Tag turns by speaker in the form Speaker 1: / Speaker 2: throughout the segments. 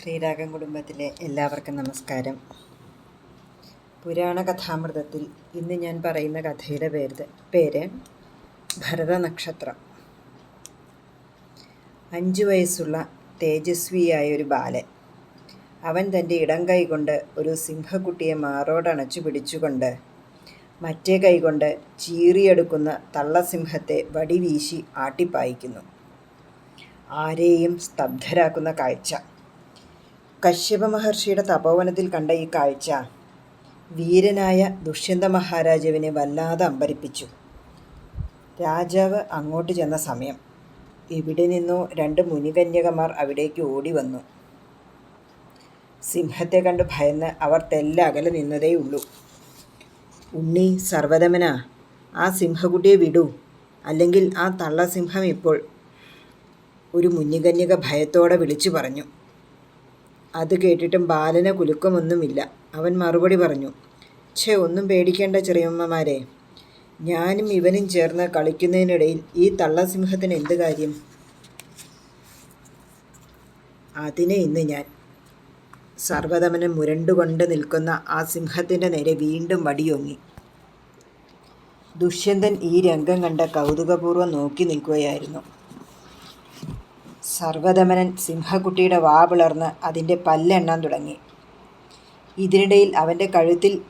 Speaker 1: ശ്രീരാഗം കുടുംബത്തിലെ എല്ലാവർക്കും നമസ്കാരം. പുരാണ കഥാമൃതത്തിൽ ഇന്ന് ഞാൻ പറയുന്ന കഥയുടെ പേര് പേര് ഭരതനക്ഷത്രം അഞ്ചു വയസ്സുള്ള തേജസ്വിയായ ഒരു ബാലൻ അവൻ തന്റെ ഇടം കൈകൊണ്ട് ഒരു സിംഹക്കുട്ടിയെ മാറോടണച്ചു പിടിച്ചുകൊണ്ട് മറ്റേ കൈകൊണ്ട് ചീറിയെടുക്കുന്ന തള്ളസിംഹത്തെ വടിവീശി ആട്ടിപ്പായിക്കുന്നു. ആരെയും സ്തബ്ധരാക്കുന്ന കാഴ്ച. കശ്യപ മഹർഷിയുടെ തപോവനത്തിൽ കണ്ട ഈ കാഴ്ച. വീരനായ ദുഷ്യന്ത മഹാരാജാവിനെ വല്ലാതെ അമ്പരിപ്പിച്ചു. രാജാവ് അങ്ങോട്ട് ചെന്ന സമയം. ഇവിടെ നിന്നോ രണ്ട് മുനികന്യകമാർ അവിടേക്ക് ഓടി വന്നു. സിംഹത്തെ കണ്ട് ഭയന്ന് അവർ തെല്ല അകലെ നിന്നതേയുള്ളൂ. ഉണ്ണി സർവതമന ആ സിംഹകുട്ടിയെ വിടൂ. അല്ലെങ്കിൽ ആ തള്ളസിംഹം ഇപ്പോൾ ഒരു മുന്നികന്യക ഭയത്തോടെ വിളിച്ചു പറഞ്ഞു. അത് കേട്ടിട്ടും ബാലന് കുലുക്കമൊന്നുമില്ല. അവൻ മറുപടി പറഞ്ഞു ഛേ ഒന്നും പേടിക്കേണ്ട ചെറിയമ്മമാരെ. ഞാനും ഇവനും ചേർന്ന് കളിക്കുന്നതിനിടയിൽ ഈ തള്ളസിംഹത്തിന് എന്ത് കാര്യം? അതിനെ ഇന്ന് ഞാൻ. സർവതമനം മുരണ്ടുകൊണ്ട് നിൽക്കുന്ന ആ സിംഹത്തിന്റെ നേരെ വീണ്ടും വടിയൊങ്ങി. ദുഷ്യന്തൻ ഈ രംഗം കണ്ട കൗതുകപൂർവം നോക്കി നിൽക്കുകയായിരുന്നു. സർവദമനൻ സിംഹക്കുട്ടിയുടെ വാ പിളർന്ന് അതിന്റെ പല്ലെണ്ണാൻ തുടങ്ങി. ഇതിനിടയിൽ അവന്റെ കഴുത്തിൽ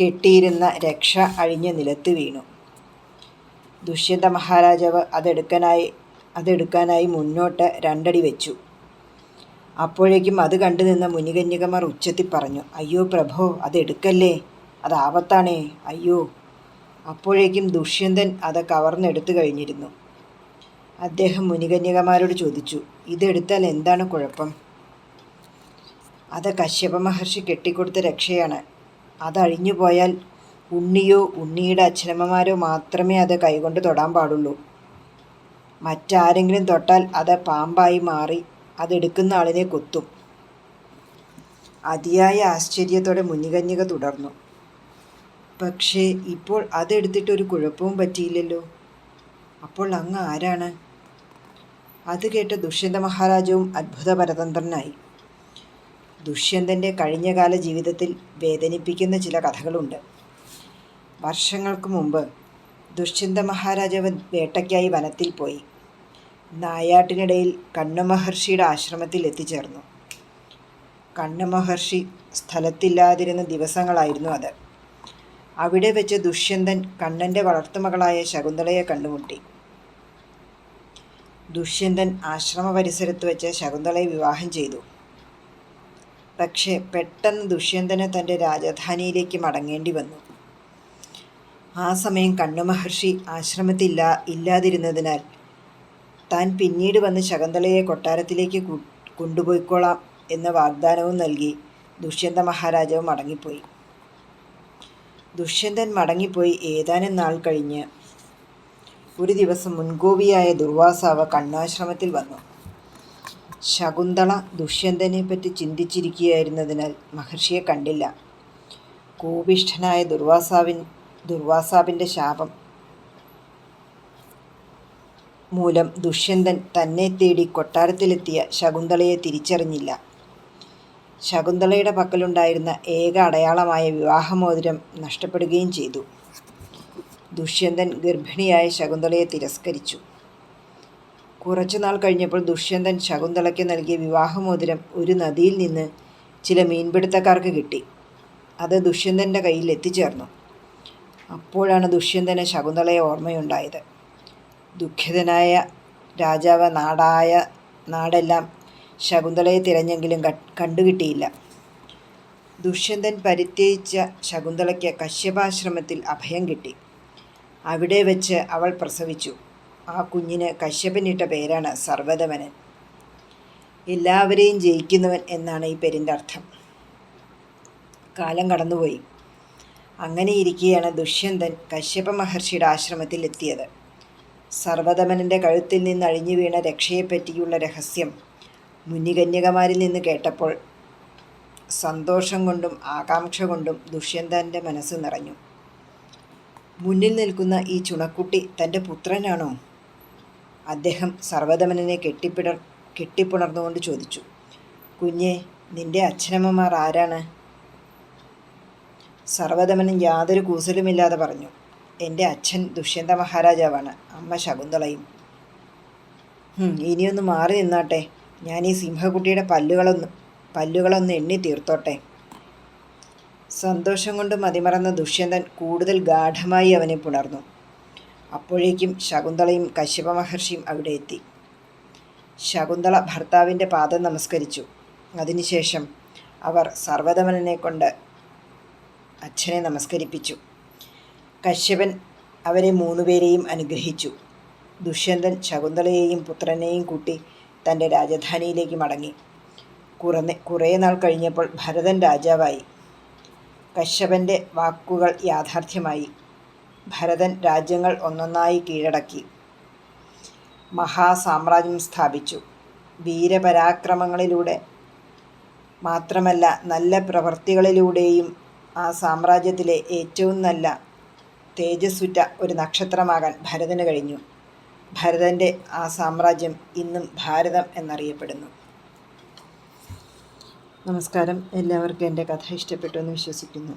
Speaker 1: കെട്ടിയിരുന്ന രക്ഷ അഴിഞ്ഞ് നിലത്ത് വീണു. ദുഷ്യന്ത മഹാരാജാവ് അതെടുക്കാനായി അതെടുക്കാനായി മുന്നോട്ട് രണ്ടടി വെച്ചു. അപ്പോഴേക്കും അത് കണ്ടു നിന്ന മുനികന്യകമാർ ഉച്ചത്തിൽ പറഞ്ഞു അയ്യോ പ്രഭോ അതെടുക്കല്ലേ? അത് അയ്യോ. അപ്പോഴേക്കും ദുഷ്യന്തൻ അത് കവർന്നെടുത്തു കഴിഞ്ഞിരുന്നു. അദ്ദേഹം മുനികന്യകമാരോട് ചോദിച്ചു ഇതെടുത്താൽ എന്താണ് കുഴപ്പം? അത് കശ്യപ മഹർഷി കെട്ടിക്കൊടുത്ത രക്ഷയാണ്. അതഴിഞ്ഞു പോയാൽ ഉണ്ണിയോ ഉണ്ണിയുടെ അച്ഛനമ്മമാരോ മാത്രമേ അത് കൈകൊണ്ട് തൊടാൻ പാടുള്ളൂ. മറ്റാരെങ്കിലും തൊട്ടാൽ അത് പാമ്പായി മാറി അതെടുക്കുന്ന ആളിനെ കൊത്തും. അതിയായ ആശ്ചര്യത്തോടെ മുനികന്യക തുടർന്നു പക്ഷേ ഇപ്പോൾ അതെടുത്തിട്ട് ഒരു കുഴപ്പവും പറ്റിയില്ലല്ലോ. അപ്പോൾ അങ്ങ് ആരാണ്? അത് കേട്ട് ദുഷ്യന്ത മഹാരാജവും അത്ഭുതപരതന്ത്രനായി. ദുഷ്യന്തന്റെ കഴിഞ്ഞകാല ജീവിതത്തിൽ വേദനിപ്പിക്കുന്ന ചില കഥകളുണ്ട്. വർഷങ്ങൾക്ക് മുമ്പ് ദുഷ്യന്ത മഹാരാജാവ് വേട്ടയ്ക്കായി വനത്തിൽ പോയി. നായാട്ടിനിടയിൽ കണ്ണമഹർഷിയുടെ ആശ്രമത്തിൽ എത്തിച്ചേർന്നു. കണ്ണമഹർഷി സ്ഥലത്തില്ലാതിരുന്ന ദിവസങ്ങളായിരുന്നു അത്. അവിടെ വെച്ച് ദുഷ്യന്തൻ കണ്ണന്റെ വളർത്തുമകളായ ശകുന്തളയെ കണ്ടുമുട്ടി. ദുഷ്യന്തൻ ആശ്രമ പരിസരത്ത് വെച്ച് ശകുന്തളയെ വിവാഹം ചെയ്തു. പക്ഷേ പെട്ടെന്ന് ദുഷ്യന്തന് തന്റെ രാജധാനിയിലേക്ക് മടങ്ങേണ്ടി വന്നു. ആ സമയം കണ്ണുമഹർഷി ആശ്രമത്തില്ല ഇല്ലാതിരുന്നതിനാൽ താൻ പിന്നീട് വന്ന് ശകുന്തളയെ കൊട്ടാരത്തിലേക്ക് കൊണ്ടുപോയിക്കോളാം എന്ന വാഗ്ദാനവും നൽകി ദുഷ്യന്ത മഹാരാജാവ് മടങ്ങിപ്പോയി. ദുഷ്യന്തൻ മടങ്ങിപ്പോയി ഏതാനും നാൾ കഴിഞ്ഞ് ഒരു ദിവസം മുൻകോപിയായ ദുർവാസാവ് കണ്ണാശ്രമത്തിൽ വന്നു. ശകുന്തള ദുഷ്യന്തനെ പറ്റി ചിന്തിച്ചിരിക്കുകയായിരുന്നതിനാൽ മഹർഷിയെ കണ്ടില്ല. കോപിഷ്ഠനായ ദുർവാസാവിൻ ദുർവാസാവിന്റെ ശാപം മൂലം ദുഷ്യന്തൻ തന്നെ തേടി കൊട്ടാരത്തിലെത്തിയ ശകുന്തളയെ തിരിച്ചറിഞ്ഞില്ല. ശകുന്തളയുടെ പക്കലുണ്ടായിരുന്ന ഏക അടയാളമായ വിവാഹമോതിരം നഷ്ടപ്പെടുകയും ചെയ്തു. ദുഷ്യന്തൻ ഗർഭിണിയായ ശകുന്തളയെ തിരസ്കരിച്ചു. കുറച്ചുനാൾ കഴിഞ്ഞപ്പോൾ ദുഷ്യന്തൻ ശകുന്തളയ്ക്ക് നൽകിയ വിവാഹമോതിരം ഒരു നദിയിൽ നിന്ന് ചില മീൻപിടുത്തക്കാർക്ക് കിട്ടി. അത് ദുഷ്യന്തന്റെ കയ്യിൽ എത്തിച്ചേർന്നു. അപ്പോഴാണ് ദുഷ്യന്തന് ശകുന്തളയെ ഓർമ്മയുണ്ടായത്. ദുഃഖിതനായ രാജാവ് നാടായ നാടെല്ലാം ശകുന്തളയെ തിരഞ്ഞെങ്കിലും കണ്ടുകിട്ടിയില്ല. ദുഷ്യന്തൻ പരിത്യജിച്ച ശകുന്തളയ്ക്ക് കശ്യപാശ്രമത്തിൽ അഭയം കിട്ടി. അവിടെ വെച്ച് അവൾ പ്രസവിച്ചു. ആ കുഞ്ഞിന് കശ്യപനിട്ട പേരാണ് സർവതമനൻ എല്ലാവരെയും ജയിക്കുന്നവൻ എന്നാണ് ഈ പേരിന്റെ അർത്ഥം. കാലം കടന്നുപോയി. അങ്ങനെ ഇരിക്കെയാണ് ദുഷ്യന്തൻ കശ്യപ മഹർഷിയുടെ ആശ്രമത്തിൽ എത്തിയത്. സർവതമനന്റെ കഴുത്തിൽ നിന്ന് അഴിഞ്ഞു വീണ രക്ഷയെപ്പറ്റിയുള്ള രഹസ്യം മുനികന്യകമാരിൽ നിന്ന് കേട്ടപ്പോൾ സന്തോഷം കൊണ്ടും ആകാംക്ഷ കൊണ്ടും ദുഷ്യന്തന്റെ മനസ്സ് നിറഞ്ഞു. മുന്നിൽ നിൽക്കുന്ന ഈ ചുണക്കുട്ടി തന്റെ പുത്രനാണോ? അദ്ദേഹം സർവധമനെ കെട്ടിപ്പിട കെട്ടിപ്പുണർന്നുകൊണ്ട് ചോദിച്ചു. കുഞ്ഞെ നിന്റെ അച്ഛനമ്മമാർ ആരാണ്? സർവധമനൻ യാതൊരു കൂസലുമില്ലാതെ പറഞ്ഞു. എന്റെ അച്ഛൻ ദുഷ്യന്ത മഹാരാജാവാണ്. അമ്മ ശകുന്തളയും. ഇനിയൊന്ന് മാറി നിന്നാട്ടെ. ഞാൻ ഈ സിംഹക്കുട്ടിയുടെ പല്ലുകളൊന്ന് പല്ലുകളൊന്ന് എണ്ണി തീർത്തോട്ടെ. സന്തോഷം കൊണ്ട് മതിമറന്ന ദുഷ്യന്തൻ കൂടുതൽ ഗാഠമായി അവനെ പുണർന്നു. അപ്പോഴേക്കും ശകുന്തളയും കശ്യപ മഹർഷിയും അവിടെ എത്തി. ശകുന്തള ഭർത്താവിന്റെ പാദം നമസ്കരിച്ചു. അതിനുശേഷം അവർ സർവദമനനെ കൊണ്ട് അച്ഛനെ നമസ്കരിപ്പിച്ചു. കശ്യപൻ അവരെ മൂന്നുപേരെയും അനുഗ്രഹിച്ചു. ദുഷ്യന്തൻ ശകുന്തളയെയും പുത്രനെയും കൂട്ടി തന്റെ രാജധാനിയിലേക്ക് മടങ്ങി. കുറേ കുറേ നാൾ കഴിഞ്ഞപ്പോൾ ഭരതൻ രാജാവായി. കശ്യപന്റെ വാക്കുകൾ യാഥാർത്ഥ്യമായി. ഭരതൻ രാജ്യങ്ങൾ ഒന്നൊന്നായി കീഴടക്കി. മഹാസാമ്രാജ്യം സ്ഥാപിച്ചു. വീരപരാക്രമങ്ങളിലൂടെ മാത്രമല്ല നല്ല പ്രവൃത്തികളിലൂടെയും ആ സാമ്രാജ്യത്തിലെ ഏറ്റവും നല്ല തേജസ്സുറ്റ ഒരു നക്ഷത്രമാകാൻ ഭരതന് കഴിഞ്ഞു. ഭരതന്റെ ആ സാമ്രാജ്യം ഇന്നും ഭാരതം എന്നറിയപ്പെടുന്നു. നമസ്കാരം. എല്ലാവർക്കും എന്റെ കഥ ഇഷ്ടപ്പെട്ടു എന്ന് വിശ്വസിക്കുന്നു.